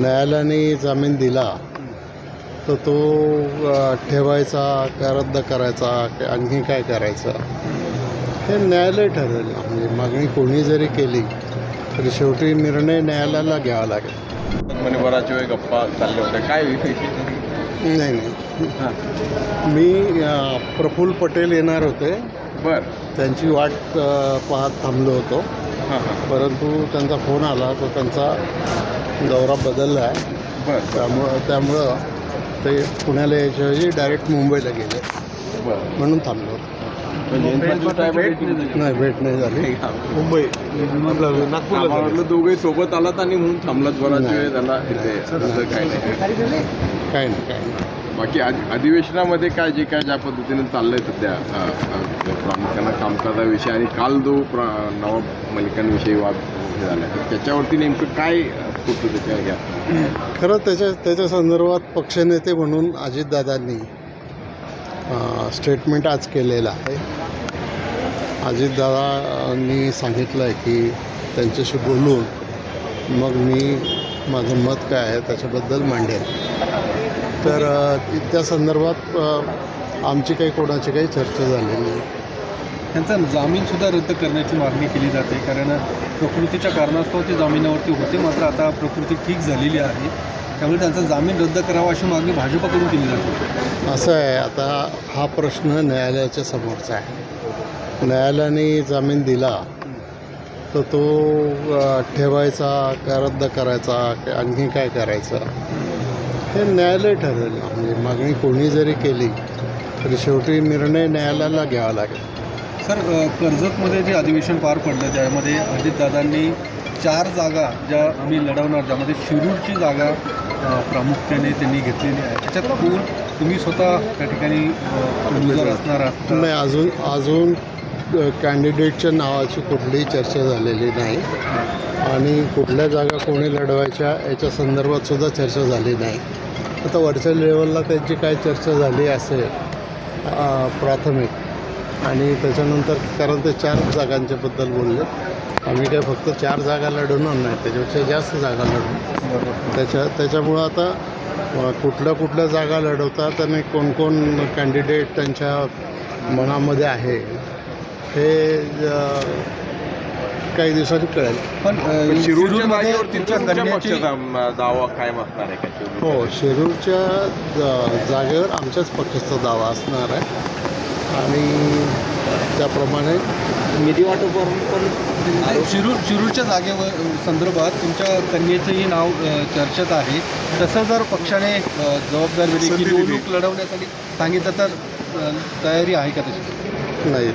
न्यायालयाने जामीन दिला तर तो ठेवायचा का रद्द करायचा आणखी काय करायचं हे न्यायालय ठरवेल. ना म्हणजे मागणी कोणी जरी केली तरी शेवटी निर्णय न्यायालयाला घ्यावा लागेल. म्हणे बराच वेळ गप्पा चालल्या होत्या. काय? नाही नाही. मी प्रफुल्ल पटेल येणार होते. बर. त्यांची वाट पाहत थांबलो होतो. परंतु त्यांचा फोन आला तो त्यांचा दौरा बदलला आहे. बर त्यामुळं त्यामुळं ते पुण्याला यायच्याऐवजी डायरेक्ट मुंबईला गेले. बर. म्हणून थांबलो. नाही भेट नाही झाली. मुंबई नागपूर दोघे सोबत आलात आणि म्हणून थांबलात बराच. वेळ. झाला इथे असं काय नाही. काय नाही काय नाही. बाकी अधि- अधिवेशनामध्ये काय जे काय ज्या पद्धतीने चाललंय सध्या अ, अ, प्रामुख्यानं कामकाजाविषयी आणि काल जो प्र नवाब मलिकांविषयी वाद झाला तर त्याच्यावरती नेमकं काय खरं त्याच्या त्याच्या संदर्भात पक्षनेते म्हणून अजितदादांनी स्टेटमेंट आज केलेलं आहे. अजितदादांनी सांगितलं आहे की त्यांच्याशी बोलून मग मी माझं मत काय आहे त्याच्याबद्दल मांडेल तर त्या संदर्भात आमची काही कोणाची काही चर्चा झालेली नाही. त्यांचा जामीनसुद्धा रद्द करण्याची मागणी केली जाते. कारण प्रकृतीच्या कारणास्तव ते जामिनावरती होते. मात्र आता प्रकृती ठीक झालेली आहे. त्यामुळे त्यांचा जामीन रद्द करावा अशी मागणी भाजपकडून केली जाते. असं आहे. आता हा प्रश्न न्यायालयाच्या समोरचा आहे. न्यायालयाने जामीन दिला तर तो ठेवायचा का रद्द करायचा? आणखी काय करायचं? हे न्यायालय ठरवेल. म्हणजे मागणी कोणी जरी केली तरी शेवटी निर्णय न्यायालयाला घ्यावा लागेल. सर कर्जतमध्ये जे अधिवेशन पार पडलं त्यामध्ये अजितदादांनी चार जागा ज्या आम्ही लढवणार ज्यामध्ये शिरूरची जागा प्रामुख्याने त्यांनी घेतलेली आहे. त्याच्यात कोण तुम्ही स्वतः त्या ठिकाणी अ, उमेदवार असणार आहात नाही अजून अजून कॅन्डिडेटच्या नावाची कुठलीही चर्चा झालेली नाही. आणि कुठल्या जागा कोणी लढवायच्या याच्या संदर्भात सुद्धा चर्चा झाली नाही. आता वरच्या लेवलला त्यांची काय चर्चा झाली असेल प्राथमिक. आणि त्याच्यानंतर कारण ते चार जागांच्याबद्दल बोलले. आम्ही काय फक्त चार जागा लढवणार नाही त्याच्यापेक्षा जास्त जागा लढवू. त्याच्या त्याच्यामुळं आता कुठल्या कुठल्या जागा लढवतात आणि कोण कोण कॅन्डिडेट त्यांच्या मनामध्ये आहे हे काही दिवसांनी कळेल. पण दावा कायम असणार आहे? हो शिरूरच्या ज- जागेवर आमच्याच पक्षाचा दावा असणार आहे. आणि त्याप्रमाणे निधी वाटपावरून पण शिरूर शिरूरच्या जागेवर संदर्भात तुमच्या कन्येचंही नाव चर्चेत आहे. तसं जर पक्षाने जबाबदार दिली. की निवडणूक लढवण्यासाठी सांगितलं तर तयारी आहे का तशी नाही.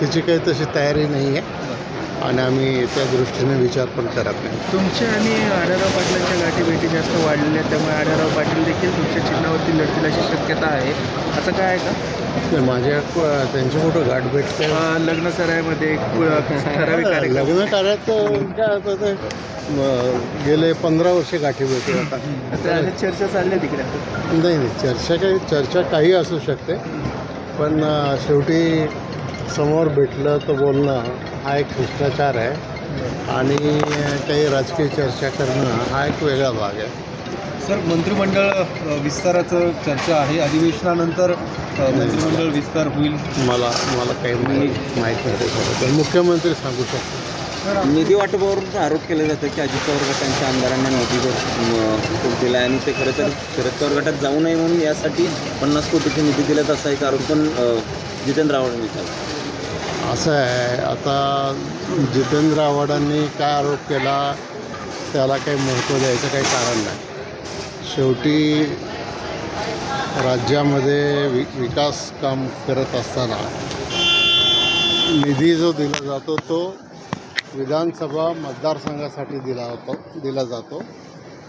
तिची काही तशी तयारी नाही आहे. आणि आम्ही त्या दृष्टीने विचार पण करत नाही. तुमच्या आणि आढळराव पाटलांच्या गाठीभेटी जास्त वाढलेल्या आहेत त्यामुळे आढळराव पाटील देखील तुमच्या चिन्हावरती लढतील अशी शक्यता आहे. असं काय आहे का? माझ्या त्यांची कुठं गाठ भेटते. अं, लग्न सरायमध्ये एक ठराविक लग्न कार्यात गेले पंधरा वर्षे गाठी भेटू आता. चर्चा चालल्या तिकडे. नाही नाही चर्चा काही चर्चा काही असू शकते. पण शेवटी समोर भेटलं तर बोलणं हा एक शिष्टाचार आहे. आणि काही राजकीय चर्चा करणं हा एक वेगळा भाग आहे. सर मंत्रिमंडळ विस्ताराचं चर्चा आहे. अधिवेशनानंतर मंत्रिमंडळ विस्तार होईल. मला मला काही माहीत माहीत नाही. मुख्यमंत्री सांगू शकतो. निधी वाटपावरून आरोप केले जातं की अजित पवार गटांच्या आमदारांना निधी खूप दिला आणि ते खरं तर शरद पवार गटात जाऊ नये म्हणून यासाठी पन्नास कोटीचे निधी दिल्यात असा एक आरोप पण जितेंद्र आव्हाडांनी केला. असं आहे. आता जितेंद्र आव्हाडांनी काय आरोप केला त्याला काही महत्त्व द्यायचं काही कारण नाही. शेवटी राज्यामध्ये वि विकास काम करत असताना निधी जो दिला जातो तो विधानसभा मतदारसंघासाठी दिला होतो दिला जातो.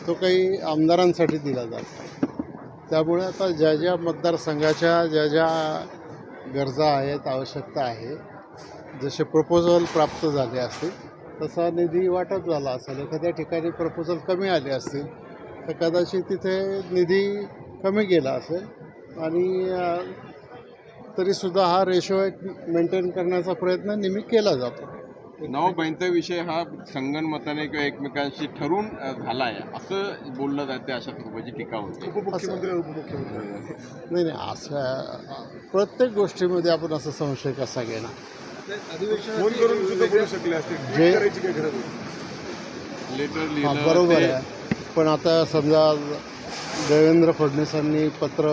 तो काही आमदारांसाठी दिला जातो त्यामुळे आता ज्या ज्या मतदारसंघाच्या ज्या ज्या गरजा आहेत आवश्यकता आहे जसे प्रपोजल प्राप्त झाले असतील तसा निधी वाटप झाला असेल. एखाद्या ठिकाणी प्रपोजल कमी आले असतील तर कदाचित तिथे निधी कमी गेला असेल. आणि तरीसुद्धा हा रेशो एक मेंटेन करण्याचा प्रयत्न नेहमी केला जातो. नवबहीणचा विषय हा संगनमताने किंवा एकमेकांशी ठरून झाला आहे असं बोललं जाते अशा स्वरूपाची टीका होते. नाही नाही असं प्रत्येक गोष्टीमध्ये आपण असं संशय कसा घेणार? जे लेटर हा, लिहिलं बरोबर ते- आहे. पण आता समजा देवेंद्र फडणवीसांनी पत्र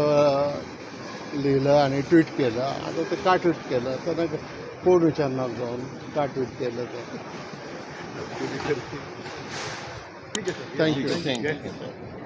लिहिलं आणि ट्विट केलं. आता ते का ट्विट केलं? त्यांना कोण विचारणार जाऊन? का ट्विट केलं ते? Thank you thank you